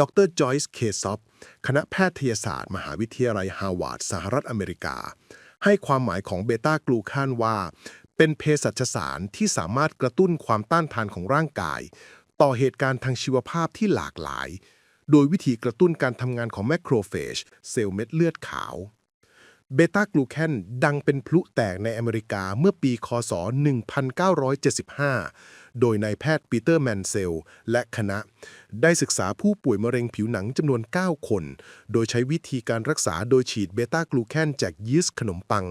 ดรจอยส์เคซอฟคณะแพทยศาสตร์ มหาวิทยาลัยฮาวาดสหรัฐอเมริกา ให้ความหมายของเบต้ากลูคานว่า เป็นเภสัชสารที่สามารถกระตุ้นความต้านทานของร่างกาย ต่อเหตุการณ์ทางชีวภาพที่หลากหลาย โดยวิธีกระตุ้นการทำงานของแมคโครเฟจเซลล์เม็ดเลือดขาว เบต้ากลูแคนดังเป็นพลุแตกในอเมริกาเมื่อปีคศ 1975 โดยนายแพทย์ปีเตอร์แมนเซล และคณะ ได้ศึกษาผู้ป่วยมะเร็งผิวหนังจำนวน 9 คน โดยใช้วิธีการรักษาโดยฉีดเบต้ากลูแคนจากยีสต์ขนมปัง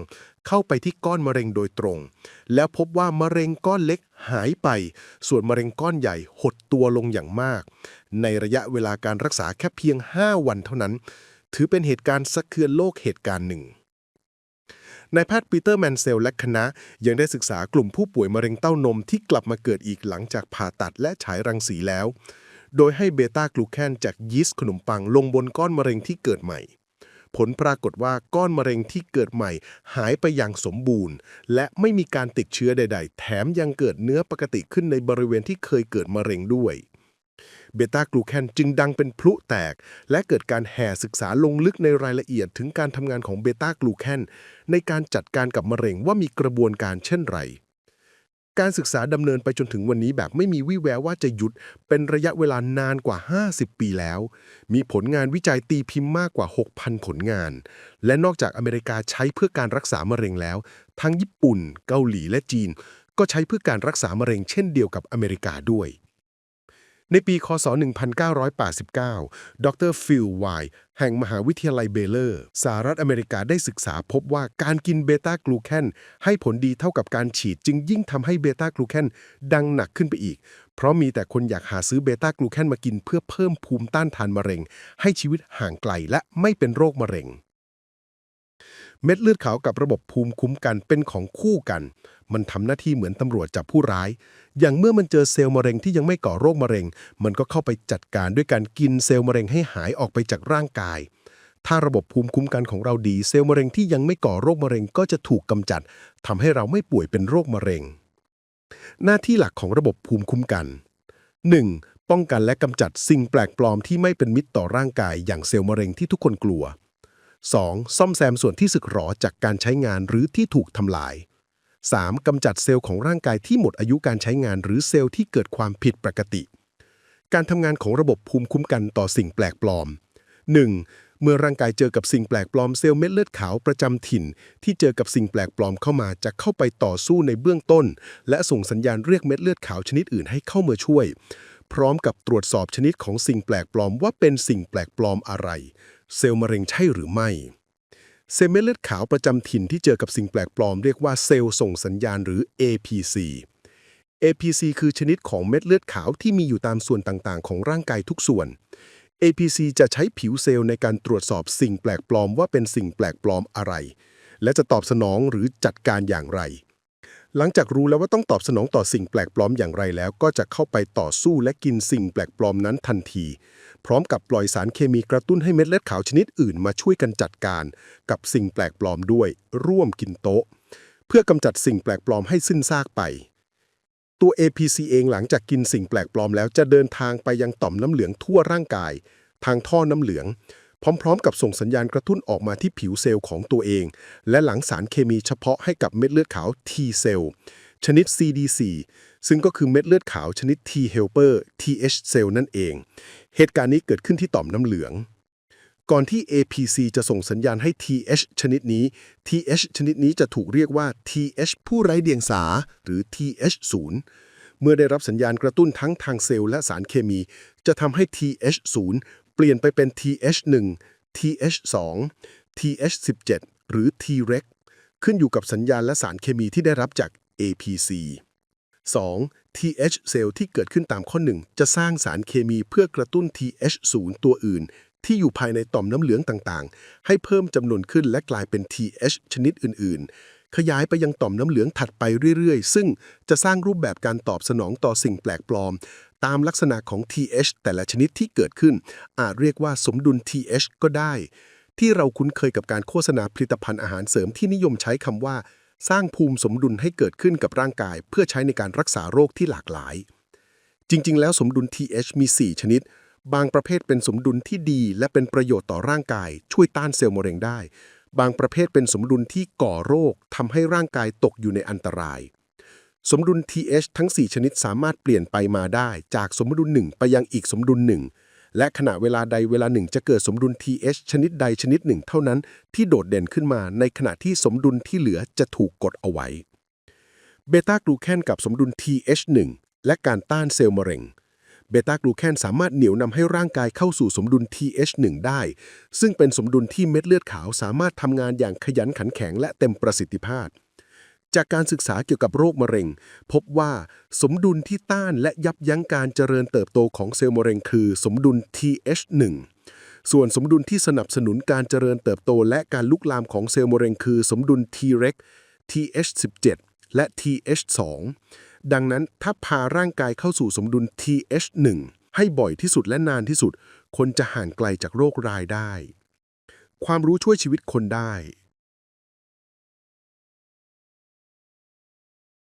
เข้าไปที่ก้อนมะเร็งโดยตรง แล้วพบว่ามะเร็งก้อนเล็กหายไป ส่วนมะเร็งก้อนใหญ่หดตัวลงอย่างมาก ในระยะเวลาการรักษาแค่เพียง 5 วันเท่านั้นถือเป็นเหตุการณ์สะเทือนโลกเหตุการณ์หนึ่ง นายแพทย์ปีเตอร์แมนเซลและคณะ ยังได้ศึกษากลุ่มผู้ป่วยมะเร็งเต้านมที่กลับมาเกิดอีกหลังจากผ่าตัดและฉายรังสีแล้ว โดยให้เบต้ากลูแคนจากยีสต์ขนมปังลงบนก้อนมะเร็งที่เกิดใหม่ ผลปรากฏว่าก้อนมะเร็งที่เกิดใหม่ หายไปอย่างสมบูรณ์ และไม่มีการติดเชื้อใด ๆ แถมยังเกิดเนื้อปกติขึ้นในบริเวณที่เคยเกิดมะเร็งด้วย เบต้ากลูแคนจึงดังเป็นพลุแตก และเกิดการแห่ศึกษาลงลึกในรายละเอียดถึงการทำงานของเบต้ากลูแคนในการจัดการกับมะเร็งว่ามีกระบวนการเช่นไร การศึกษาดำเนินไปจนถึงวันนี้แบบไม่มีวี่แววว่าจะหยุด เป็นระยะเวลานานกว่า 50 ปีแล้ว มีผลงานวิจัยตีพิมพ์มากกว่า 6,000 ผลงาน และนอกจากอเมริกาใช้เพื่อการรักษามะเร็งแล้ว ทั้งญี่ปุ่น เกาหลีและจีน ก็ใช้เพื่อการรักษามะเร็งเช่นเดียวกับอเมริกาด้วย ในปี คศ 1989 ดรฟิลไวน์แห่งมหาวิทยาลัยเบเลอร์สหรัฐอเมริกาได้ศึกษาพบว่าการกินเบต้ากลูแคนให้ผลดีเท่ากับการฉีด จึงยิ่งทำให้เบต้ากลูแคนดังหนักขึ้นไปอีก เพราะมีแต่คนอยากหาซื้อเบต้ากลูแคนมากินเพื่อเพิ่มภูมิต้านทานมะเร็ง ให้ชีวิตห่างไกลและไม่เป็นโรคมะเร็ง เม็ดเลือดขาวกับระบบภูมิคุ้มกันเป็นของคู่กัน มันทำหน้าที่เหมือนตำรวจจับผู้ร้าย อย่างเมื่อมันเจอเซลล์มะเร็งที่ยังไม่ก่อโรคมะเร็ง มันก็เข้าไปจัดการด้วยการกินเซลล์มะเร็งให้หายออกไปจากร่างกาย ถ้าระบบภูมิคุ้มกันของเราดีเซลล์มะเร็งที่ยังไม่ก่อโรคมะเร็งก็จะถูกกำจัดทำให้เราไม่ป่วยเป็นโรคมะเร็ง หน้าที่หลักของระบบภูมิคุ้มกัน 1. ป้องกันและกำจัดสิ่งแปลกปลอมที่ไม่เป็นมิตรต่อร่างกายอย่างเซลล์มะเร็งที่ทุกคนกลัว 2. ซ่อมแซมส่วนที่สึกหรอจากการใช้งานหรือที่ถูกทำลาย 3. กำจัดเซลล์ของร่างกายที่หมดอายุการใช้งาน หรือเซลล์ที่เกิดความผิดปกติ การทำงานของระบบภูมิคุ้มกันต่อสิ่งแปลกปลอม 1. เมื่อร่างกายเจอกับสิ่งแปลกปลอมเซลล์เม็ดเลือดขาวประจำถิ่น ที่เจอกับสิ่งแปลกปลอมเข้ามาจะเข้าไปต่อสู้ในเบื้องต้น และส่งสัญญาณเรียกเม็ดเลือดขาวชนิดอื่นให้เข้ามาช่วย พร้อมกับตรวจสอบชนิดของสิ่งแปลกปลอมว่าเป็นสิ่งแปลกปลอมอะไร เซลล์มะเร็งใช่หรือไม่ เซลล์เม็ดเลือดขาวประจำถิ่นที่เจอกับสิ่งแปลกปลอมเรียกว่าเซลล์ส่งสัญญาณหรือ APC APC คือชนิดของเม็ดเลือดขาวที่มีอยู่ตามส่วนต่างๆ ของร่างกายทุกส่วน APC จะใช้ผิวเซลล์ในการตรวจสอบสิ่งแปลกปลอมว่าเป็นสิ่งแปลกปลอมอะไร และจะตอบสนองหรือจัดการอย่างไร หลังจากรู้แล้วว่าต้องตอบสนองต่อสิ่งแปลกปลอมอย่างไรแล้ว ก็จะเข้าไปต่อสู้และกินสิ่งแปลกปลอมนั้นทันที พร้อมกับปล่อยสารเคมีกระตุ้นให้เม็ดเลือดขาวชนิดอื่นมาช่วยกันจัดการ กับสิ่งแปลกปลอมด้วย ร่วมกินโต๊ะ เพื่อกำจัดสิ่งแปลกปลอมให้สิ้นซากไป ตัว APC เองหลังจากกินสิ่งแปลกปลอมแล้วจะเดินทางไปยังต่อมน้ำเหลืองทั่วร่างกาย ทางท่อน้ำเหลือง พร้อมๆ กับส่งสัญญาณกระตุ้นออกมาที่ผิวเซลล์ของตัวเอง และหลังสารเคมีเฉพาะให้กับเม็ดเลือดขาว T เซลล์ชนิด CD4 ซึ่งก็คือเม็ดเลือดขาวชนิด T helper TH เซลล์นั่นเอง เหตุการณ์นี้เกิดขึ้นที่ต่อมน้ำเหลือง ก่อนที่ APC จะส่งสัญญาณให้ TH ชนิดนี้ TH ชนิดนี้จะถูกเรียกว่า TH ผู้ไร้เดียงสา หรือ TH0 เมื่อได้รับสัญญาณกระตุ้นทั้งทางเซลล์และสารเคมี จะทำให้ TH0 เปลี่ยนไปเป็น TH1 TH2 TH17 หรือ Treg ขึ้นอยู่กับสัญญาณและสารเคมีที่ได้รับจาก APC 2. TH เซลล์ที่เกิดขึ้นตามข้อ 1 จะสร้างสารเคมีเพื่อกระตุ้น TH0 ตัวอื่น ที่อยู่ภายในต่อมน้ำเหลืองต่างๆ ให้เพิ่มจำนวนขึ้นและกลายเป็น TH ชนิดอื่น ๆ ขยายไปยังต่อมน้ำเหลืองถัดไปเรื่อย ๆ ซึ่งจะสร้างรูปแบบการตอบสนองต่อสิ่งแปลกปลอม ตามลักษณะของ TH แต่ละชนิดที่เกิดขึ้น อาจเรียกว่าสมดุล TH ก็ได้ ที่เราคุ้นเคยกับการโฆษณาผลิตภัณฑ์อาหารเสริมที่นิยมใช้คำว่า สร้างภูมิสมดุลให้เกิดขึ้นกับร่างกาย เพื่อใช้ในการรักษาโรคที่หลากหลาย จริง ๆ แล้วสมดุล TH มี 4 ชนิด บางประเภทเป็นสมดุลที่ดี และเป็นประโยชน์ต่อร่างกาย ช่วยต้านเซลล์มะเร็งได้ บางประเภทเป็นสมดุลที่ก่อโรคทำให้ร่างกายตกอยู่ในอันตราย สมดุล TH ทั้ง 4 ชนิดสามารถเปลี่ยนไปมาได้ จากสมดุลหนึ่งไปยังอีกสมดุลหนึ่งและขณะเวลาใดเวลาหนึ่งจะเกิดสมดุล TH ชนิดใดชนิดหนึ่งเท่านั้นที่โดดเด่นขึ้นมา ในขณะที่สมดุลที่เหลือจะถูกกดเอาไว้ เบต้ากลูแคนกับสมดุล TH1 และการต้านเซลล์มะเร็ง เบต้ากลูแคนสามารถเหนี่ยวนำให้ร่างกายเข้าสู่สมดุล TH1 ได้ ซึ่งเป็นสมดุลที่เม็ดเลือดขาวสามารถทำงานอย่างขยันขันแข็งและเต็มประสิทธิภาพ จากการศึกษาเกี่ยวกับโรคมะเร็ง พบว่าสมดุลที่ต้านและยับยั้งการเจริญเติบโตของเซลล์มะเร็งคือ สมดุล TH1 ส่วนสมดุลที่สนับสนุนการเจริญเติบโต และการลุกลามของเซลล์มะเร็งคือ สมดุล Treg TH17 และ TH2 ดังนั้นถ้าพาร่างกายเข้าสู่สมดุล TH1 ให้บ่อยที่สุดและนานที่สุด คนจะห่างไกลจากโรครายได้ ความรู้ช่วยชีวิตคนได้